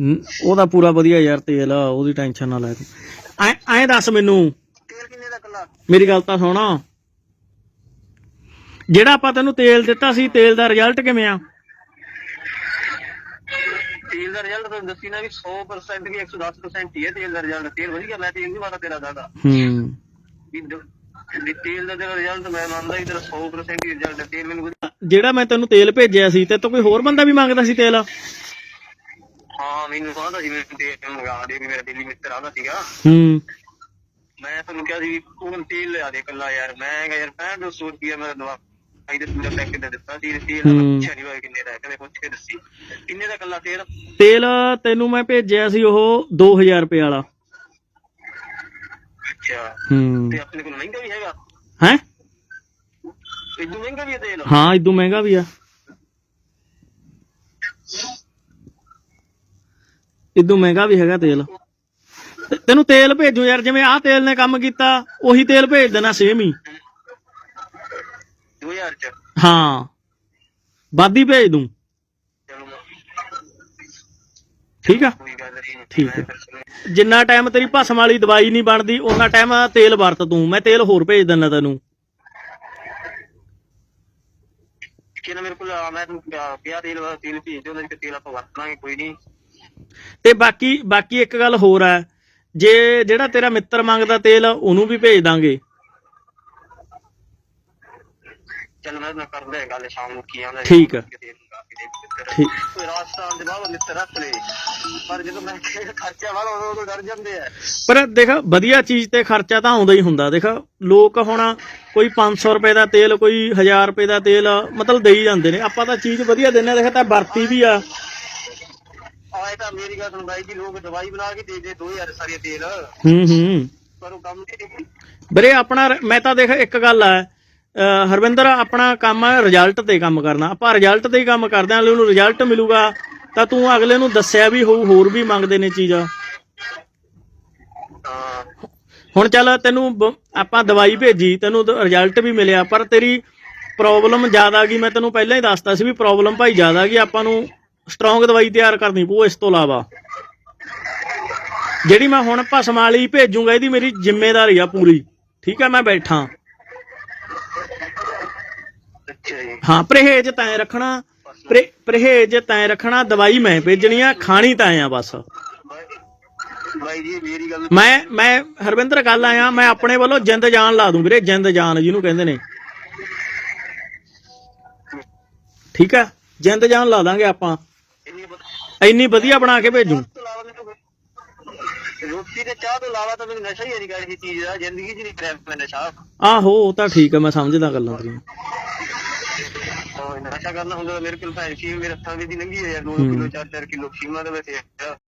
ਹਮ, ਪੂਰਾ ਵਧੀਆ ਯਾਰ ਤੇਲ ਆ, ਉਹਦੀ ਟੈਨਸ਼ਨ ਨਾ ਲੈ ਤੂੰ। ਐ ਐਂ ਦੱਸ ਮੈਨੂੰ। ਤੇਲ ਕਿੰਨੇ ਦਾ ਕੱਲਾ? ਮੇਰੀ ਗੱਲ ਤਾਂ ਸੁਣ। ਜਿਹੜਾ ਆਪਾਂ ਤੈਨੂੰ ਤੇਲ ਦਿੱਤਾ ਸੀ ਤੇਲ ਦਾ ਰਿਜ਼ਲਟ ਕਿਵੇਂ ਆ? ਤੇਲ ਦਾ ਰਿਜ਼ਲਟ ਤੁਹਾਨੂੰ ਦੱਸੀ ਨਾ ਵੀ 100% ਵੀ 110% ਹੀ ਹੈ ਤੇਲ ਦਾ ਰਿਜ਼ਲਟ ਤੇਲ ਵਧੀਆ ਮੈਂ ਤੇਲ ਨਹੀਂ ਮਾਰਦਾ ਤੇਰਾ ਦਾਦਾ ਹੂੰ। ਵੀ ਦ- ਵੀ ਤੇਲ ਦਾ ਤੇਰਾ ਰਿਜ਼ਲਟ ਮੈਂ ਮੰਨਦਾ ਹੀ ਤੇਰਾ 100% ਹੀ ਰਿਜ਼ਲਟ ਹੈ ਤੇਲ ਮੈਨੂੰ ਵਧੀਆ- ਜਿਹੜਾ ਮੈਂ ਤੈਨੂੰ ਤੇਲ ਭੇਜਿਆ ਸੀ ਤੇ ਤੂੰ ਕੋਈ ਹੋਰ ਬੰਦਾ ਵੀ ਮੰਗਦਾ ਸੀ ਤੇਲ? ਹਾਂ ਮੈਨੂੰ ਸੀ ਮੈਨੂੰ ਤੇਲ ਮੰਗਾ ਦੇ ਵੀ ਮੇਰਾ ਦਿੱਲੀ ਮਿੱਤਰ ਆਉਂਦਾ ਸੀਗਾ। ਹੂੰ। ਮੈਂ ਤੁਹਾਨੂੰ ਕਿਹਾ ਸੀ ਵੀ ਤੂੰ ਤੇਲ ਲਿਆ ਦੇ ਕੱਲਾ ਯਾਰ। ਮੈਂ ਕਿਹਾ ਯਾਰ 6500 ਰੁਪਿਆ ਮੇਰਾ ਦਵਾ ਆਈ ਦੇ ਪੂਰਾ ਪੈਕੇਟ ਦੇ ਦਿੱਤਾ ਸੀ? ਤੇ ਤੇਲ ਦਾ ਮੈਂ ਹੂੰ। ਪੁੱਛਿਆ ਨਹੀਂ ਹੋਇਆ ਕਿੰਨੇ ਦਾ ਹੈ ਕਹਿੰਦੇ ਪੁੱਛ ਕੇ ਦੱਸੀ। ਕਿੰਨੇ ਦਾ ਕੱਲਾ ਤੇਲ? ਤੇਲ ਤੈਨੂੰ ਮੈਂ ਭੇਜਿਆ ਸੀ ਉਹ 2000 ਰੁਪਏ ਵਾਲਾ। ਅੱਛਾ। ਹੂੰ। ਤੇ ਆਪਣੇ ਕੋਲ ਮਹਿੰਗਾ ਵੀ ਹੈਗਾ? ਹੈ? ਇਦੋਂ ਮਹਿੰਗਾ ਵੀ ਹੈ ਤੇਲ? ਹਾਂ ਇਦੋਂ ਮਹਿੰਗਾ ਵੀ ਆ। ਇਦੋਂ ਮਹਿੰਗਾ ਵੀ ਹੈਗਾ ਤੇਲ। ਤੇ ਤੈਨੂੰ ਤੇਲ ਭੇਜੂ ਯਾਰ ਜਿਵੇਂ ਆਹ ਤੇਲ ਨੇ ਕੰਮ ਕੀਤਾ ਉਹੀ ਤੇਲ ਭੇਜ ਦੇਣਾ ਸੇਮ ਹੀ। 2000 ਚ? ਹਾਂ। ਵਾਦੀ ਭੇਜ ਦੂੰ। ਚਲੋ ਠੀਕ ਆ? ਕੋਈ ਗੱਲ ਨਹੀਂ। ਠੀਕ ਹੈ। ਜਿੰਨਾ ਟਾਈਮ ਤੇਰੀ ਭਸਮ ਵਾਲੀ ਦਵਾਈ ਨਹੀਂ ਬਣਦੀ ਉਹਨਾਂ ਟਾਈਮ ਤੇਲ ਵਰਤ ਤੂੰ। ਮੈਂ ਤੇਲ ਹੋਰ ਭੇਜ ਦਿੰਦਾ ਤੈਨੂੰ। ਕਿ ਨਾ ਮੇਰੇ ਕੋਲ ਆ, ਮੈਂ ਤੁਹਾਨੂੰ ਪਿਆ ਪਿਆ ਤੇਲ ਵਾਲਾ ਤੇਲ ਭੇਜ ਦਿਓ ਉਹਦੇ ਚ ਤੇਲ ਆਪਾਂ ਵਰਤਾਂਗੇ ਕੋਈ ਨਹੀਂ। ਤੇ ਬਾਕੀ ਬਾਕੀ ਇੱਕ ਗੱਲ ਹੋਰ ਹੈ ਜੇ ਜਿਹੜਾ ਤੇਰਾ ਮਿੱਤਰ ਮੰਗਦਾ ਤੇਲ ਉਹਨੂੰ ਵੀ ਭੇਜ ਦਾਂਗੇ। ਚੱਲ ਮੈਂ ਨਾ ਕਰਦਾ ਹਾਂ ਗੱਲ ਸ਼ਾਮ ਨੂੰ ਕੀ ਆਉਂਦਾ ਠੀਕ ਆ। ਠੀਕ। ਕੋਈ ਰਾਜਸਥਾਨ ਦੇ ਬਾਹਰ ਮਿੱਤਰ ਰੱਖ ਲੈ ਪਰ ਜਦੋਂ ਮੈਂ ਖਰਚਾ ਵਾਲਾ ਉਦੋਂ ਡਰ ਜਾਂਦੇ ਆ। ਪਰ ਦੇਖ ਵਧੀਆ ਚੀਜ਼ ਤੇ ਖਰਚਾ ਤਾਂ ਆਉਂਦਾ ਹੀ ਹੁੰਦਾ ਦੇਖ ਲੋਕ ਹੁਣ ਕੋਈ 500 ਰੁਪਏ ਦਾ ਤੇਲ ਕੋਈ 1000 ਰੁਪਏ ਦਾ ਤੇਲ ਮਤਲਬ ਦੇਈ ਜਾਂਦੇ ਨੇ। ਆਪਾਂ ਤਾਂ ਚੀਜ਼ ਵਧੀਆ ਦਿੰਨੇ ਆ ਦੇਖ ਤਾਂ ਵਰਤੀ ਵੀ ਆ। ਆਏ ਤਾਂ ਮੇਰੀ ਗੱਲ ਸੁਣ ਬਾਈ ਜੀ ਲੋਕ ਦਵਾਈ ਬਣਾ ਕੇ ਦੇ ਦੇ 2000 ਸਾਰੀ ਤੇਲ। ਹੂੰ ਹੂੰ। ਪਰ ਉਹ ਕੰਮ ਨਹੀਂ ਵੀਰੇ ਆਪਣਾ ਮੈਂ ਤਾਂ ਦੇਖ ਇੱਕ ਗੱਲ ਆ। ਹਰਵਿੰਦਰ ਆਪਣਾ ਕੰਮ ਹੈ ਰਿਜ਼ਲਟ ਤੇ ਕੰਮ ਕਰਨਾ। ਆਪਾਂ ਰਿਜ਼ਲਟ ਤੇ ਹੀ ਕੰਮ ਕਰਦੇ ਆਂ ਅਗਲੇ ਨੂੰ ਰਿਜ਼ਲਟ ਮਿਲੂਗਾ। ਤਾਂ ਤੂੰ ਅਗਲੇ ਨੂੰ ਦੱਸਿਆ ਵੀ ਹੋਊ ਹੋਰ ਵੀ ਮੰਗਦੇ ਨੇ ਚੀਜ਼ਾਂ। ਹੁਣ ਚੱਲ ਤੈਨੂੰ ਆਪਾਂ ਦਵਾਈ ਭੇਜੀ ਤੈਨੂੰ ਰਿਜ਼ਲਟ ਵੀ ਮਿਲਿਆ ਪਰ ਤੇਰੀ ਪ੍ਰੋਬਲਮ ਜ਼ਿਆਦਾ ਗਈ ਮੈਂ ਤੈਨੂੰ ਪਹਿਲਾਂ ਹੀ ਦੱਸਤਾ ਸੀ ਵੀ ਪ੍ਰੋਬਲਮ ਭਾਈ ਜ਼ਿਆਦਾ ਗਈ ਆਪਾਂ ਨੂੰ ਸਟਰੋਂਗ ਦਵਾਈ ਤਿਆਰ ਕਰਨੀ ਪਊ ਇਸ ਤੋਂ ਇਲਾਵਾ। ਜਿਹੜੀ ਮੈਂ ਹੁਣ ਭਸਮ ਵਾਲੀ ਭੇਜੂਗਾ ਇਹਦੀ ਮੇਰੀ ਜ਼ਿੰਮੇਵਾਰੀ ਆ ਪੂਰੀ। ਠੀਕ ਆ ਮੈਂ ਬੈਠਾ। ਹਾਂ ਪਰਹੇਜ ਤੈਂ ਰੱਖਣਾ ਪਰੇ- ਪਰਹੇਜ ਤੈਂ ਰੱਖਣਾ ਦਵਾਈ ਮੈਂ ਭੇਜਣੀ ਆ ਖਾਣੀ ਤੈਂ ਆ ਬਸ। ਮੈਂ ਮੈਂ ਹਰਵਿੰਦਰ ਗੱਲ ਆਇਆ ਮੈਂ ਆਪਣੇ ਵੱਲੋਂ ਜਿੰਦ ਜਾਨ ਲਾ ਦੂੰ ਵੀਰੇ ਜਿੰਦ ਜਾਨ ਜਿਹਨੂੰ ਕਹਿੰਦੇ ਨੇ। ਠੀਕ ਆ ਜਿੰਦ ਜਾਨ ਲਾ ਦਾਂਗੇ ਆਪਾਂ। ਇੰਨੀ ਵਧੀਆ ਬਣਾ ਕੇ ਭੇਜੂ। ਰੋਟੀ ਤੇ ਚਾਹ ਤੋਂ ਇਲਾਵਾ ਤਾਂ ਮੈਨੂੰ ਨਸ਼ਾ ਹੀ ਨਹੀਂ ਕੋਈ ਚੀਜ਼ ਦਾ ਜ਼ਿੰਦਗੀ 'ਚ ਨਹੀਂ ਕਰਿਆ ਮੈਂ ਨਸ਼ਾ। ਆਹੋ ਉਹ ਤਾਂ ਠੀਕ ਆ ਮੈਂ ਸਮਝਦਾ ਗੱਲਾਂ ਤੇਰੀਆਂ। ਨਸ਼ਾ ਕਰਨਾ ਹੁੰਦਾ ਮੇਰੇ ਕੋਲ ਭਾਵੇਂ ਕੀ ਮੇਰੇ ਹੱਥਾਂ ਦੀ ਲੰਗੀ ਹੈ ਯਾਰ 2 ਹੂੰ। ਕਿਲੋ 4-4 ਕਿਲੋ ਖੀਮਾ ਦਾ ਵੈਸੇ